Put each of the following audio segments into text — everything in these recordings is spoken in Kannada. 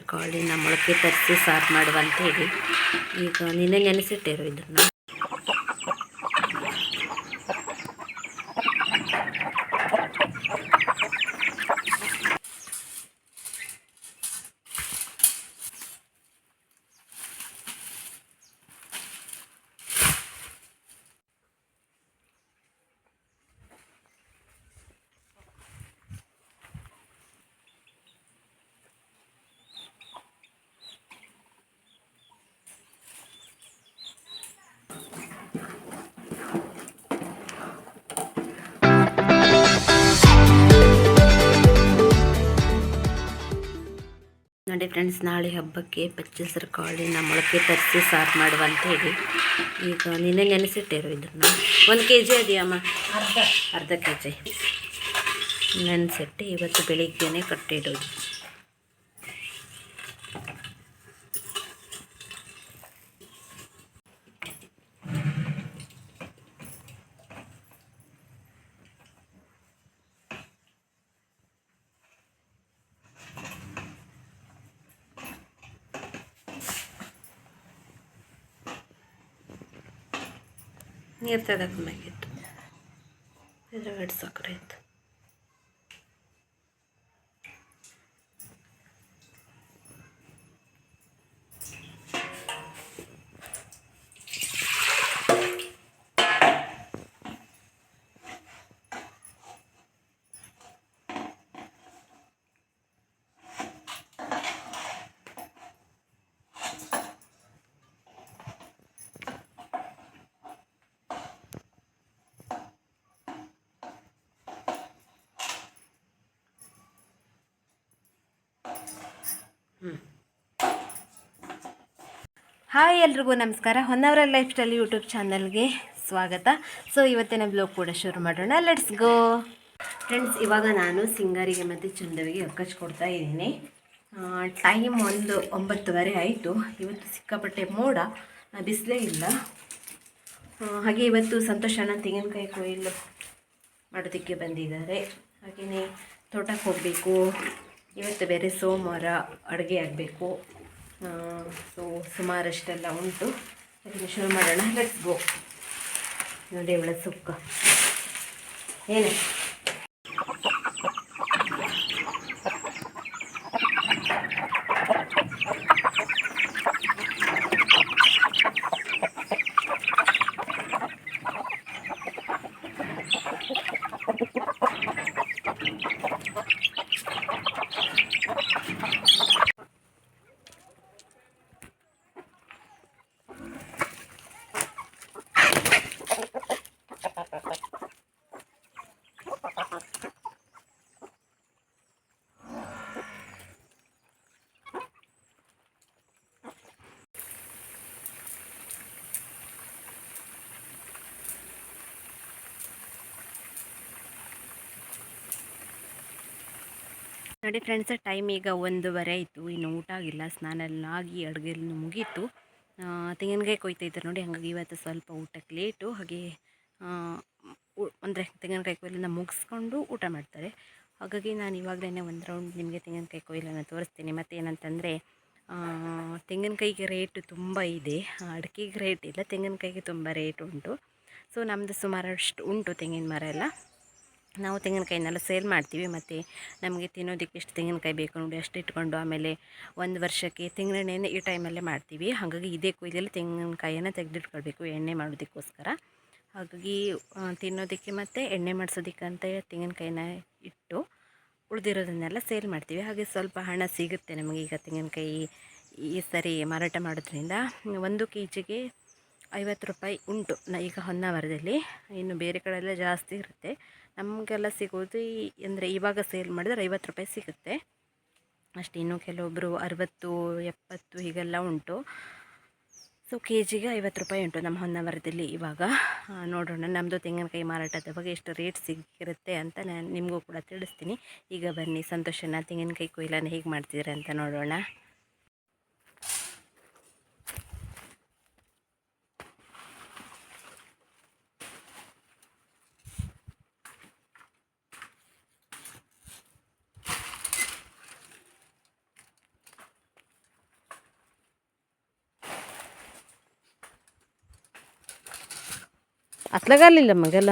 ಕಾಳಿನ ಮೊಳಕೆ ತರಿಸಿ ಸಾರು ಮಾಡುವಂತೇಳಿ ಈಗ ನಿನ್ನೆ ನೆನೆಸಿಟ್ಟಿರೋ ಇದನ್ನು. ನೋಡಿ ಫ್ರೆಂಡ್ಸ್ ನಾಳೆ ಹಬ್ಬಕ್ಕೆ ಪಚ್ಚಸರು ಕಾಳಿನ ಮೊಳಕೆ ತರಿಸಿ ಸಾರು ಮಾಡುವಂತೇಳಿ ಈಗ ನಿನ್ನೆ ನೆನೆಸಿಟ್ಟಿರು ಇದನ್ನು ಒಂದು ಕೆ ಜಿ ಅದೆಯಮ್ಮ? ಅರ್ಧ. ಅರ್ಧ ಕೆ ಜಿ ನೆನೆಸಿಟ್ಟು ಇವತ್ತು ಬೆಳಿಗ್ಗೆನೆ ಕಟ್ಟಿಡೋದು. ನೀರು ತೆಗೆದಾಕಿತ್ತು ಇದ್ರಾಗ ಸಕ್ಕರೆ ಇತ್ತು ಹಾಯ್ ಎಲ್ರಿಗೂ ನಮಸ್ಕಾರ. ಹೊನ್ನವರ ಲೈಫ್ ಸ್ಟೈಲ್ ಯೂಟ್ಯೂಬ್ ಚಾನಲ್ಗೆ ಸ್ವಾಗತ. ಸೊ ಇವತ್ತಿನ ಬ್ಲಾಗ್ ಕೂಡ ಶುರು ಮಾಡೋಣ. ಲೆಟ್ಸ್ ಗೋ ಫ್ರೆಂಡ್ಸ್ ಇವಾಗ ನಾನು ಸಿಂಗರಿಗೆ ಮತ್ತು ಚಂದವಿಗೆ ಒಕ್ಕಚ್ ಕೊಡ್ತಾ ಇದ್ದೀನಿ. ಟೈಮ್ ಒಂದು ಒಂಬತ್ತುವರೆ ಆಯಿತು. ಇವತ್ತು ಸಿಕ್ಕಾಪಟ್ಟೆ ಮೋಡ ಬಿಸಿಲೇ ಇಲ್ಲ. ಹಾಗೆ ಇವತ್ತು ಸಂತೋಷ ಅಣ್ಣ ತೆಂಗಿನಕಾಯಿ ಕೊಯ್ಲು ಮಾಡೋದಕ್ಕೆ ಬಂದಿದ್ದಾರೆ. ಹಾಗೆಯೇ ತೋಟಕ್ಕೆ ಹೋಗಬೇಕು. ಇವತ್ತು ಬೇರೆ ಸೋಮವಾರ ಅಡುಗೆ ಆಗಬೇಕು. ಸೊ ಸುಮಾರಷ್ಟೆಲ್ಲ ಉಂಟು. ಅದನ್ನು ಶುರು ಮಾಡೋಣ. ಲೆಟ್ಸ್ ಗೋ ನೋಡಿ ಇವಳ ಸುಕ್ಕ. ಏನೇ? ನೋಡಿ ಫ್ರೆಂಡ್ಸ್ ಟೈಮ್ ಈಗ ಒಂದೂವರೆ ಆಯಿತು. ಇನ್ನು ಊಟ ಆಗಿಲ್ಲ. ಸ್ನಾನ ಎಲ್ಲ ಆಗಿ ಅಡುಗೆ ಮುಗೀತು. ತೆಂಗಿನಕಾಯಿ ಕೊಯ್ತಾ ನೋಡಿ. ಹಾಗಾಗಿ ಇವತ್ತು ಸ್ವಲ್ಪ ಊಟಕ್ಕೆ ಲೇಟು ಹಾಗೆ ಅಂದರೆ ತೆಂಗಿನಕಾಯಿ ಕೊಯ್ಲನ್ನು ಮುಗಿಸ್ಕೊಂಡು ಊಟ ಮಾಡ್ತಾರೆ. ಹಾಗಾಗಿ ನಾನು ಇವಾಗಲೇ ಒಂದು ರೌಂಡ್ ನಿಮಗೆ ತೆಂಗಿನಕಾಯಿ ಕೊಯ್ಲನ್ನು ತೋರಿಸ್ತೀನಿ. ಮತ್ತು ಏನಂತಂದರೆ ತೆಂಗಿನಕಾಯಿಗೆ ರೇಟು ತುಂಬ ಇದೆ. ಅಡಿಕೆಗೆ ರೇಟ್ ಇಲ್ಲ. ತೆಂಗಿನಕಾಯಿಗೆ ತುಂಬ ರೇಟ್ ಉಂಟು. ಸೊ ನಮ್ಮದು ಸುಮಾರಷ್ಟು ಉಂಟು ತೆಂಗಿನ ಮರ ಎಲ್ಲ. ನಾವು ತೆಂಗಿನಕಾಯಿನೆಲ್ಲ ಸೇಲ್ ಮಾಡ್ತೀವಿ, ಮತ್ತು ನಮಗೆ ತಿನ್ನೋದಕ್ಕೆ ಎಷ್ಟು ತೆಂಗಿನಕಾಯಿ ಬೇಕು ನೋಡಿ ಅಷ್ಟು ಇಟ್ಕೊಂಡು ಆಮೇಲೆ ಒಂದು ವರ್ಷಕ್ಕೆ ತೆಂಗಿನೆಣ್ಣೆ ಈ ಟೈಮಲ್ಲೇ ಮಾಡ್ತೀವಿ. ಹಾಗಾಗಿ ಇದೇ ಕೊಯ್ದಲ್ಲಿ ತೆಂಗಿನಕಾಯಿಯನ್ನು ತೆಗೆದಿಟ್ಕೊಳ್ಬೇಕು ಎಣ್ಣೆ ಮಾಡೋದಕ್ಕೋಸ್ಕರ. ಹಾಗಾಗಿ ತಿನ್ನೋದಕ್ಕೆ ಮತ್ತು ಎಣ್ಣೆ ಮಾಡಿಸೋದಕ್ಕಂತ ತೆಂಗಿನಕಾಯಿನ ಇಟ್ಟು ಉಳಿದಿರೋದನ್ನೆಲ್ಲ ಸೇಲ್ ಮಾಡ್ತೀವಿ. ಹಾಗೆ ಸ್ವಲ್ಪ ಹಣ ಸಿಗುತ್ತೆ ನಮಗೆ ಈಗ ತೆಂಗಿನಕಾಯಿ ಈ ಸರಿ ಮಾರಾಟ ಮಾಡೋದ್ರಿಂದ. ಒಂದು ಕೆ ಜಿಗೆ ಐವತ್ತು ರೂಪಾಯಿ ಉಂಟು ನ, ಈಗ ಹೊನ್ನಾವರದಲ್ಲಿ. ಇನ್ನು ಬೇರೆ ಕಡೆ ಎಲ್ಲ ಜಾಸ್ತಿ ಇರುತ್ತೆ. ನಮಗೆಲ್ಲ ಸಿಗೋದು ಈ ಅಂದರೆ ಇವಾಗ ಸೇಲ್ ಮಾಡಿದ್ರೆ ಐವತ್ತು ರೂಪಾಯಿ ಸಿಗುತ್ತೆ. ಅಷ್ಟು ಇನ್ನೂ ಕೆಲವೊಬ್ಬರು ಅರವತ್ತು, ಎಪ್ಪತ್ತು ಹೀಗೆಲ್ಲ ಉಂಟು. ಸೊ ಕೆ ಜಿಗೆ ಐವತ್ತು ರೂಪಾಯಿ ಉಂಟು ನಮ್ಮ ಹೊನ್ನಾವರದಲ್ಲಿ ಇವಾಗ. ನೋಡೋಣ ನಮ್ಮದು ತೆಂಗಿನಕಾಯಿ ಮಾರಾಟದ ಬಗ್ಗೆ ಎಷ್ಟು ರೇಟ್ ಸಿಕ್ಕಿರುತ್ತೆ ಅಂತ ನಾನು ನಿಮಗೂ ಕೂಡ ತಿಳಿಸ್ತೀನಿ. ಈಗ ಬನ್ನಿ ಸಂತೋಷನ ತೆಂಗಿನಕಾಯಿ ಕೊಯ್ಲನ್ನು ಹೇಗೆ ಮಾಡ್ತಿದ್ದಾರೆ ಅಂತ ನೋಡೋಣ. ಲಗಾಲಿಲ್ಲ ಮಗೆಲ್ಲ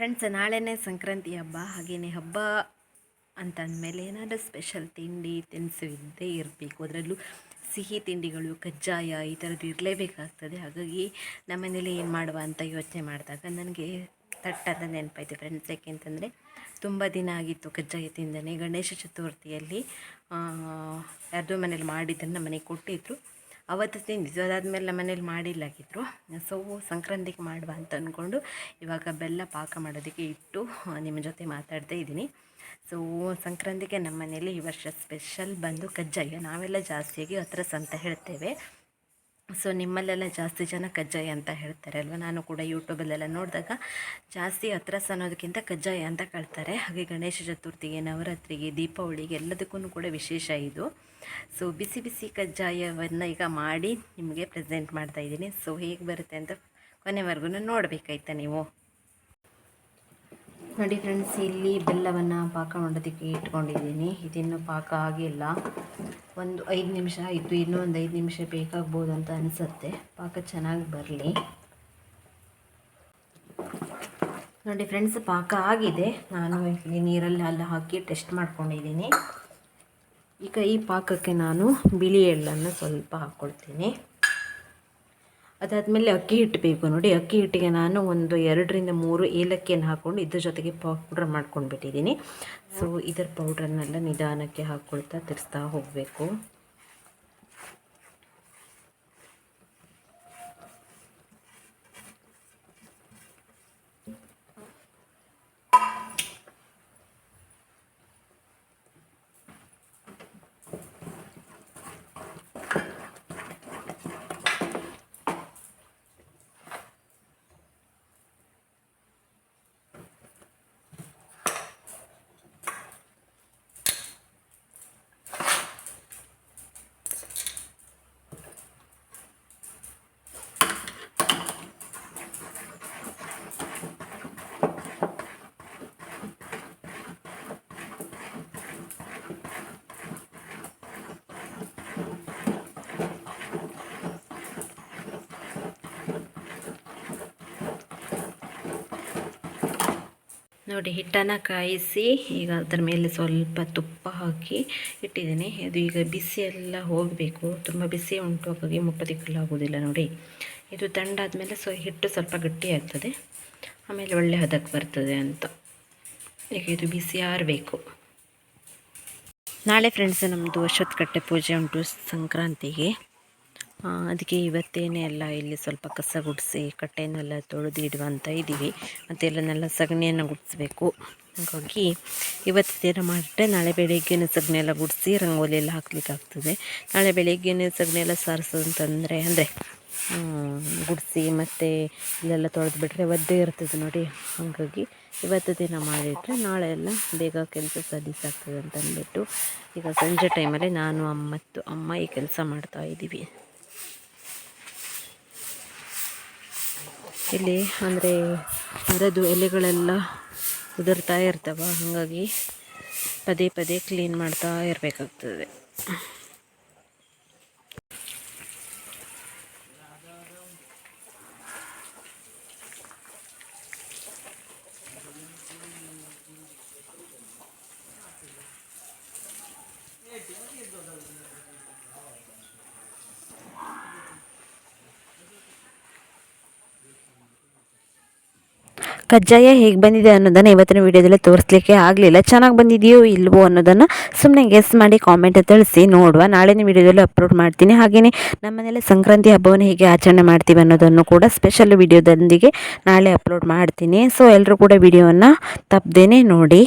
ಫ್ರೆಂಡ್ಸ್ ನಾಳೆನೇ ಸಂಕ್ರಾಂತಿ ಹಬ್ಬ ಹಾಗೆಯೇ ಹಬ್ಬ ಅಂತಂದಮೇಲೆ ಏನಾದರೂ ಸ್ಪೆಷಲ್ ತಿಂಡಿ, ತಿನಿಸು ಇದ್ದೇ ಇರಬೇಕು. ಅದರಲ್ಲೂ ಸಿಹಿ ತಿಂಡಿಗಳು, ಕಜ್ಜಾಯ ಈ ಥರದ್ದು ಇರಲೇಬೇಕಾಗ್ತದೆ. ಹಾಗಾಗಿ ನಮ್ಮ ಮನೇಲಿ ಏನು ಮಾಡುವ ಅಂತ ಯೋಚನೆ ಮಾಡಿದಾಗ ನನಗೆ ತಟ್ಟದ ನೆನಪಾಯ್ತು ಫ್ರೆಂಡ್ಸ್ ಯಾಕೆಂತಂದರೆ ತುಂಬ ದಿನ ಆಗಿತ್ತು ಕಜ್ಜಾಯ ತಿಂದನೆ. ಗಣೇಶ ಚತುರ್ಥಿಯಲ್ಲಿ ಯಾರ್ದೋ ಮನೇಲಿ ಮಾಡಿದ್ದನ್ನು ಮನೆಗೆ ಕೊಟ್ಟಿದ್ದರು ಅವತ್ತು ತಿಂದಿದ್ದು ಮೇಲೆ ನಮ್ಮ ಮನೇಲಿ ಮಾಡಿಲ್ಲಾಗಿದ್ರು. ಸೊ ಸಂಕ್ರಾಂತಿಗೆ ಮಾಡುವ ಅಂತ ಅಂದ್ಕೊಂಡು ಇವಾಗ ಬೆಲ್ಲ ಪಾಕ ಮಾಡೋದಕ್ಕೆ ಇಟ್ಟು ನಿಮ್ಮ ಜೊತೆ ಮಾತಾಡ್ತಾ ಇದ್ದೀನಿ. ಸೊ ಸಂಕ್ರಾಂತಿಗೆ ನಮ್ಮ ಮನೇಲಿ ಈ ವರ್ಷ ಸ್ಪೆಷಲ್ ಬಂದು ಕಜ್ಜಾಯ. ನಾವೆಲ್ಲ ಜಾಸ್ತಿಯಾಗಿ ಹತ್ರ ಅಂತ ಹೇಳ್ತೇವೆ. ಸೊ ನಿಮ್ಮಲ್ಲೆಲ್ಲ ಜಾಸ್ತಿ ಜನ ಕಜ್ಜಾಯ ಅಂತ ಹೇಳ್ತಾರೆ ಅಲ್ವಾ? ನಾನು ಕೂಡ ಯೂಟ್ಯೂಬಲ್ಲೆಲ್ಲ ನೋಡಿದಾಗ ಜಾಸ್ತಿ ಹತ್ರಸ ಅನ್ನೋದಕ್ಕಿಂತ ಕಜ್ಜಾಯ ಅಂತ ಕಳ್ತಾರೆ. ಹಾಗೆ ಗಣೇಶ ಚತುರ್ಥಿಗೆ, ನವರಾತ್ರಿಗೆ, ದೀಪಾವಳಿಗೆ ಎಲ್ಲದಕ್ಕೂ ಕೂಡ ವಿಶೇಷ ಇದು. ಸೊ ಬಿಸಿ ಬಿಸಿ ಕಜ್ಜಾಯವನ್ನು ಈಗ ಮಾಡಿ ನಿಮಗೆ ಪ್ರೆಸೆಂಟ್ ಮಾಡ್ತಾ ಇದ್ದೀನಿ. ಸೊ ಹೇಗೆ ಬರುತ್ತೆ ಅಂತ ಕೊನೆವರೆಗೂ ನೋಡಬೇಕಾಯ್ತಾ ನೀವು? ನೋಡಿ ಫ್ರೆಂಡ್ಸ್ ಇಲ್ಲಿ ಬೆಲ್ಲವನ್ನು ಪಾಕ ಮಾಡೋದಕ್ಕೆ ಇಟ್ಕೊಂಡಿದ್ದೀನಿ. ಇದಿನ್ನು ಪಾಕ ಆಗಿಲ್ಲ. ಒಂದು ಐದು ನಿಮಿಷ ಆಯಿತು. ಇನ್ನೂ ಒಂದು ಐದು ನಿಮಿಷ ಬೇಕಾಗ್ಬೋದು ಅಂತ ಅನಿಸುತ್ತೆ. ಪಾಕ ಚೆನ್ನಾಗಿ ಬರಲಿ. ನೋಡಿ ಫ್ರೆಂಡ್ಸ್ ಪಾಕ ಆಗಿದೆ. ನಾನು ಇಲ್ಲಿ ನೀರಲ್ಲಿ ಅಲ್ಲಿ ಹಾಕಿ ಟೆಸ್ಟ್ ಮಾಡ್ಕೊಂಡಿದ್ದೀನಿ. ಈಗ ಈ ಪಾಕಕ್ಕೆ ನಾನು ಬಿಳಿ ಎಳ್ಳನ್ನು ಸ್ವಲ್ಪ ಹಾಕ್ಕೊಳ್ತೀನಿ. ಅದಾದಮೇಲೆ ಅಕ್ಕಿ ಹಿಟ್ಟು ಬೇಕು ನೋಡಿ. ಅಕ್ಕಿ ಹಿಟ್ಟಿಗೆ ನಾನು ಒಂದು ಎರಡರಿಂದ ಮೂರು ಏಲಕ್ಕಿಯನ್ನು ಹಾಕ್ಕೊಂಡು ಇದ್ರ ಜೊತೆಗೆ ಪೌಡ್ರ್ ಮಾಡ್ಕೊಂಡ್ಬಿಟ್ಟಿದ್ದೀನಿ. ಸೊ ಇದರ ಪೌಡ್ರನ್ನೆಲ್ಲ ನಿಧಾನಕ್ಕೆ ಹಾಕ್ಕೊಳ್ತಾ ತಿರ್ಸ್ತಾ ಹೋಗಬೇಕು. ನೋಡಿ, ಹಿಟ್ಟನ್ನು ಕಾಯಿಸಿ ಈಗ ಅದರ ಮೇಲೆ ಸ್ವಲ್ಪ ತುಪ್ಪ ಹಾಕಿ ಇಟ್ಟಿದ್ದೀನಿ. ಅದು ಈಗ ಬಿಸಿ ಎಲ್ಲ ಹೋಗಬೇಕು. ತುಂಬ ಬಿಸಿ ಉಂಟು, ಹಾಗಾಗಿ ಆಗೋದಿಲ್ಲ ನೋಡಿ. ಇದು ತಂಡಾದಮೇಲೆ ಸೊ, ಹಿಟ್ಟು ಸ್ವಲ್ಪ ಗಟ್ಟಿ ಆಗ್ತದೆ. ಆಮೇಲೆ ಒಳ್ಳೆ ಹದಕ್ಕೆ ಬರ್ತದೆ ಅಂತ. ಈಗ ಇದು ಬಿಸಿ ಆರಬೇಕು. ನಾಳೆ ಫ್ರೆಂಡ್ಸ್ ನಮ್ಮದು ಅಶ್ವತ್ಥಕಟ್ಟೆ ಪೂಜೆ ಉಂಟು ಸಂಕ್ರಾಂತಿಗೆ. ಅದಕ್ಕೆ ಇವತ್ತೇನೆ ಎಲ್ಲ ಇಲ್ಲಿ ಸ್ವಲ್ಪ ಕಸ ಗುಡಿಸಿ ಕಟ್ಟೆನೆಲ್ಲ ತೊಳೆದು ಇಡುವಂತ ಇದ್ದೀವಿ ಮತ್ತು ಎಲ್ಲನೆಲ್ಲ ಸಗಣಿಯನ್ನು ಗುಡಿಸ್ಬೇಕು. ಹಾಗಾಗಿ ಇವತ್ತು ದಿನ ಮಾಡಿಟ್ಟೆ ನಾಳೆ ಬೆಳಿಗ್ಗೆನೇ ಸಗಣಿ ಎಲ್ಲ ಗುಡಿಸಿ ರಂಗೋಲಿ ಎಲ್ಲ ಹಾಕ್ಲಿಕ್ಕೆ ಆಗ್ತದೆ. ನಾಳೆ ಬೆಳಿಗ್ಗೆನೇ ಸಗಣಿ ಎಲ್ಲ ಸಾರಿಸೋದಂತಂದರೆ ಅಂದರೆ ಗುಡಿಸಿ ಮತ್ತು ಇಲ್ಲೆಲ್ಲ ತೊಳೆದು ಬಿಟ್ಟರೆ ಒದ್ದೆ ಇರ್ತದೆ ನೋಡಿ. ಹಾಗಾಗಿ ಇವತ್ತು ದಿನ ಮಾಡಿದರೆ ನಾಳೆ ಎಲ್ಲ ಬೇಗ ಕೆಲಸ ಸಲೀಸಾಗ್ತದೆ ಅಂತ ಅಂದ್ಬಿಟ್ಟು ಈಗ ಸಂಜೆ ಟೈಮಲ್ಲಿ ನಾನು ಅಮ್ಮತ್ತು ಅಮ್ಮ ಈ ಕೆಲಸ ಮಾಡ್ತಾ ಇದ್ದೀವಿ ಇಲ್ಲಿ ಅಂದರೆ ಮರದ್ದು ಎಲೆಗಳೆಲ್ಲ ಉದುರ್ತಾ ಇರ್ತವೆ. ಹಾಗಾಗಿ ಪದೇ ಪದೇ ಕ್ಲೀನ್ ಮಾಡ್ತಾ ಇರಬೇಕಾಗ್ತದೆ. ಕಜ್ಜಾಯ ಹೇಗೆ ಬಂದಿದೆ ಅನ್ನೋದನ್ನು ಇವತ್ತಿನ ವಿಡಿಯೋದಲ್ಲಿ ತೋರಿಸ್ಲಿಕ್ಕೆ ಆಗಲಿಲ್ಲ. ಚೆನ್ನಾಗಿ ಬಂದಿದೆಯೋ ಇಲ್ವೋ ಅನ್ನೋದನ್ನು ಸುಮ್ಮನೆ ಗೆಸ್ ಮಾಡಿ ಕಾಮೆಂಟ್ ತಿಳಿಸಿ ನೋಡುವ. ನಾಳೆನೇ ವಿಡಿಯೋದಲ್ಲಿ ಅಪ್ಲೋಡ್ ಮಾಡ್ತೀನಿ. ಹಾಗೆಯೇ ನಮ್ಮ ಮನೇಲಿ ಸಂಕ್ರಾಂತಿ ಹಬ್ಬವನ್ನು ಹೇಗೆ ಆಚರಣೆ ಮಾಡ್ತೀವಿ ಅನ್ನೋದನ್ನು ಕೂಡ ಸ್ಪೆಷಲ್ ವಿಡಿಯೋದೊಂದಿಗೆ ನಾಳೆ ಅಪ್ಲೋಡ್ ಮಾಡ್ತೀನಿ. ಸೊ ಎಲ್ಲರೂ ಕೂಡ ವಿಡಿಯೋವನ್ನು ತಪ್ಪದೇನೆ ನೋಡಿ.